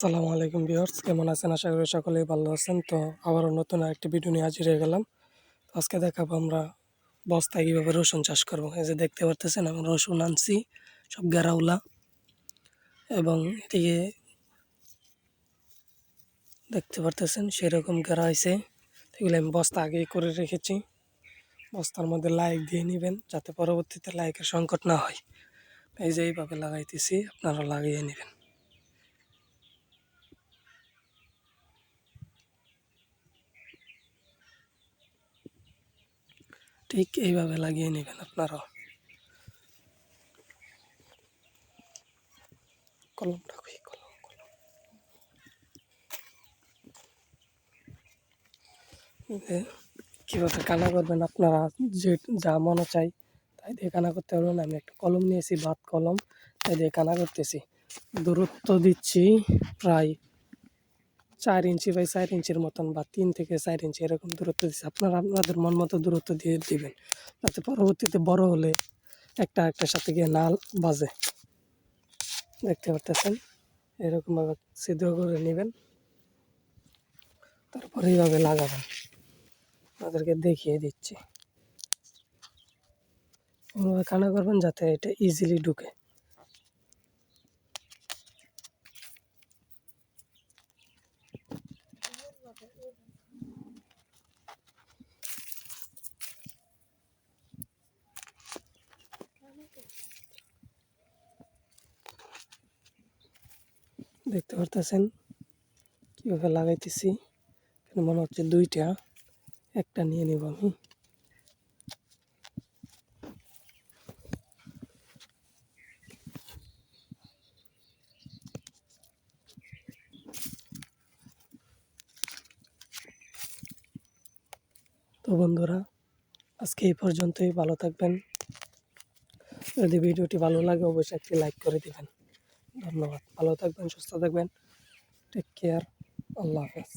আসসালামু আলাইকুম ভিউয়ার্স, কেমন আছেন? আশা করি সকলেই ভালো আছেন। তো আবারও নতুন আরেকটি ভিডিও নিয়ে হাজির হয়ে গেলাম। আজকে দেখাবো আমরা বস্তায় কীভাবে রসুন চাষ করব। এই যে দেখতে পারতেছেন আমি রসুন আনছি, সব গেরাউলা এবং এটিকে দেখতে পারতেছেন, সেরকম গেরা হয়েছে। এগুলো আমি বস্তা আগেই করে রেখেছি। বস্তার মধ্যে লাইক দিয়ে নেবেন, যাতে পরবর্তীতে লাইকের সংকট না হয়। এই যে এইভাবে লাগাইতেছি আপনারা লাগিয়ে নেবেন। ঠিক এইভাবে লাগিয়ে নেবেন আপনারাও। কলমটা কীভাবে কানা করবেন আপনারা? যে যা মনে চাই তাই দিয়ে কানা করতে পারবেন। আমি একটা কলম নিয়েছি বাত কলম, তাই দিয়ে কানা করতেছি। দূরত্ব দিচ্ছি প্রায় চার ইঞ্চি বাই চার ইঞ্চির মতন বা তিন থেকে চার ইঞ্চি এরকম দূরত্ব দিচ্ছে আপনারা আপনাদের মন মতো দূরত্ব দিয়ে দিবেন। যাতে পরবর্তীতে বড় হলে একটা একটার সাথে গিয়ে নাল বাজে। দেখতে পারতেছেন? এরকমভাবে সিদ্ধ করে নেবেন। তারপরে এইভাবে লাগাবেন। আপনাদেরকে দেখিয়ে দিচ্ছি। এভাবে কানা করবেন যাতে এটা ইজিলি ঢুকে। দেখতে পারতেছেন? কীভাবে লাগাইতেছি? মনে হচ্ছে দুইটা একটা নিয়ে নিব আমি। তো বন্ধুরা, আজকে এই পর্যন্তই। ভালো থাকবেন। যদি ভিডিওটি ভালো লাগে, অবশ্যই একটি লাইক করে দেবেন। ধন্যবাদ। ভালো থাকবেন, সুস্থ থাকবেন। টেক কেয়ার আল্লাহ হাফেজ।